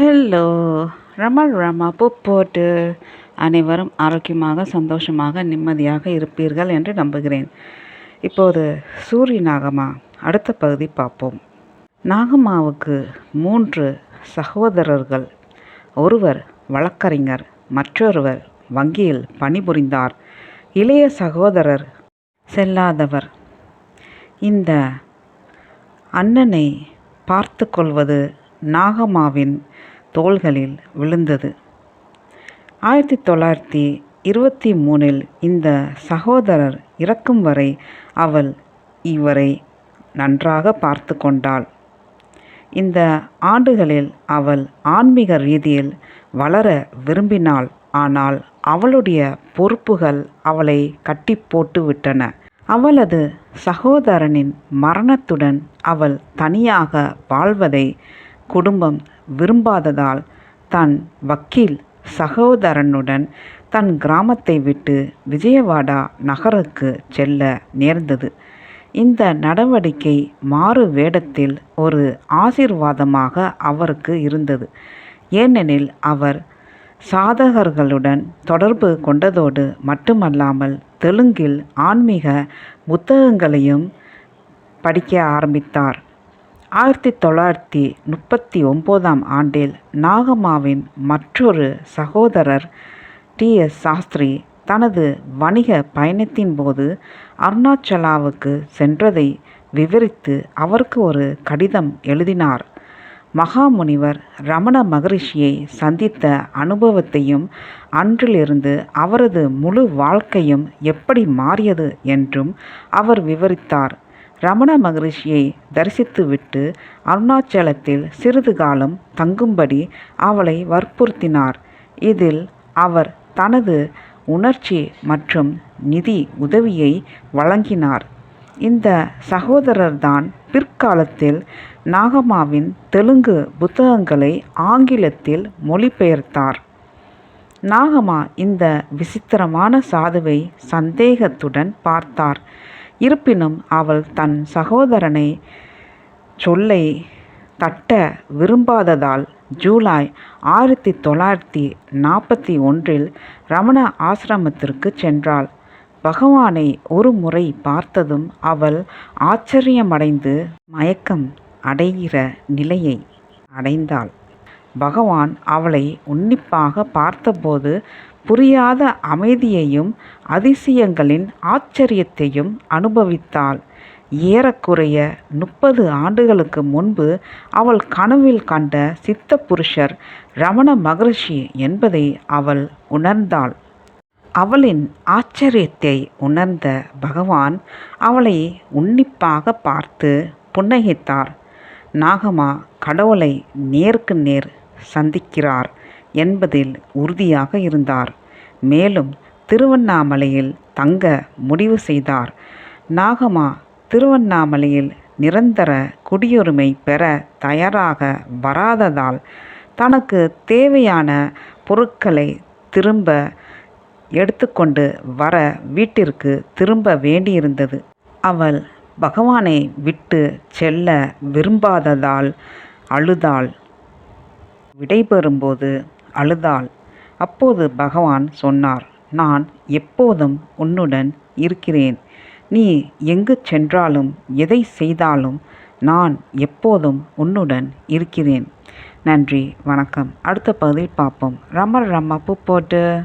Hello ரமல் Rama போட்டு அனைவரும் ஆரோக்கியமாக சந்தோஷமாக நிம்மதியாக இருப்பீர்கள் என்று நம்புகிறேன். இப்போது சூரிய நாகமா அடுத்த பகுதி பார்ப்போம். நாகம்மாவுக்கு மூன்று சகோதரர்கள். ஒருவர் வழக்கறிஞர் மற்றொருவர் வங்கியில் பணிபுரிந்தார். இளைய சகோதரர் செல்லாதவர். இந்த அண்ணனை பார்த்து கொள்வது நாகம்மாவின் தோள்களில் விழுந்தது. ஆயிரத்தி தொள்ளாயிரத்தி இருபத்தி மூணில் இந்த சகோதரர் இறக்கும் வரை அவள் இவரை நன்றாக பார்த்து கொண்டாள். இந்த ஆண்டுகளில் அவள் ஆன்மீக ரீதியில் வளர விரும்பினாள். ஆனால் அவளுடைய பொறுப்புகள் அவளை கட்டி போட்டு விட்டன அவளது சகோதரனின் மரணத்துடன் அவள் தனியாக வாழ்வதை குடும்பம் விரும்பாததால் தன் வக்கீல் சகோதரனுடன் தன் கிராமத்தை விட்டு விஜயவாடா நகருக்கு செல்ல நேர்ந்தது. இந்த நடவடிக்கை மாறு வேடத்தில் ஒரு ஆசீர்வாதமாக அவருக்கு இருந்தது. ஏனெனில் அவர் சாதகர்களுடன் தொடர்பு கொண்டதோடு மட்டுமல்லாமல் தெலுங்கில் ஆன்மீக புத்தகங்களையும் படிக்க ஆரம்பித்தார். ஆயிரத்தி தொள்ளாயிரத்தி முப்பத்தி ஒம்போதாம் ஆண்டில் நாகம்மாவின் மற்றொரு சகோதரர் டி. எஸ். சாஸ்திரி தனது வணிக பயணத்தின் போது அருணாச்சலாவுக்கு சென்றதை விவரித்து அவருக்கு ஒரு கடிதம் எழுதினார். மகாமுனிவர் ரமண மகரிஷியை சந்தித்த அனுபவத்தையும் அன்றிலிருந்து அவரது முழு வாழ்க்கையும் எப்படி மாறியது என்றும் அவர் விவரித்தார். ரமண மகரிஷியை தரிசித்துவிட்டு அருணாச்சலத்தில் சிறிது காலம் தங்கும்படி அவளை வற்புறுத்தினார். இதில் அவர் தனது உணர்ச்சி மற்றும் நிதி உதவியை வழங்கினார். இந்த சகோதரர்தான் பிற்காலத்தில் நாகமாவின் தெலுங்கு புத்தகங்களை ஆங்கிலத்தில் மொழிபெயர்த்தார். நாகமா இந்த விசித்திரமான சாதுவை சந்தேகத்துடன் பார்த்தார். இருப்பினும் அவள் தன் சகோதரனை சொல்லை தட்ட விரும்பாததால் ஜூலை ஆயிரத்தி தொள்ளாயிரத்தி நாற்பத்தி ஒன்றில் ரமண ஆசிரமத்திற்கு சென்றாள். பகவானை ஒரு முறை பார்த்ததும் அவள் ஆச்சரியமடைந்து மயக்கம் அடைகிற நிலையை அடைந்தாள். பகவான் அவளை உன்னிப்பாக பார்த்தபோது புரியாத அமைதியையும் அதிசயங்களின் ஆச்சரியத்தையும் அனுபவித்தாள். ஏறக்குறைய முப்பது ஆண்டுகளுக்கு முன்பு அவள் கனவில் கண்ட சித்த புருஷர் ரமண மகரிஷி என்பதை அவள் உணர்ந்தாள். அவளின் ஆச்சரியத்தை உணர்ந்த பகவான் அவளை உன்னிப்பாக பார்த்து புன்னகைத்தார். நாகமா கடவுளை நேருக்கு நேர் சந்திக்கிறார். என்பதில் உறுதியாக இருந்தார். மேலும் திருவண்ணாமலையில் தங்க முடிவு செய்தார். நாகமா திருவண்ணாமலையில் நிரந்தர குடியுரிமை பெற தயாராக வராததால் தனக்கு தேவையான பொருட்களை திரும்ப எடுத்துக்கொண்டு வர வீட்டிற்கு திரும்ப வேண்டியிருந்தது. அவள் பகவானை விட்டு செல்ல விரும்பாததால் அழுதாள். விடைபெறும்போது அழுதாள். அப்போது பகவான் சொன்னார் நான் எப்போதும் உன்னுடன் இருக்கிறேன். நீ எங்கு சென்றாலும் எதை செய்தாலும் நான் எப்போதும் உன்னுடன் இருக்கிறேன். நன்றி வணக்கம். அடுத்த பகுதியில் பார்ப்போம். ரம்மர் ரம்மா பூ போட்டு.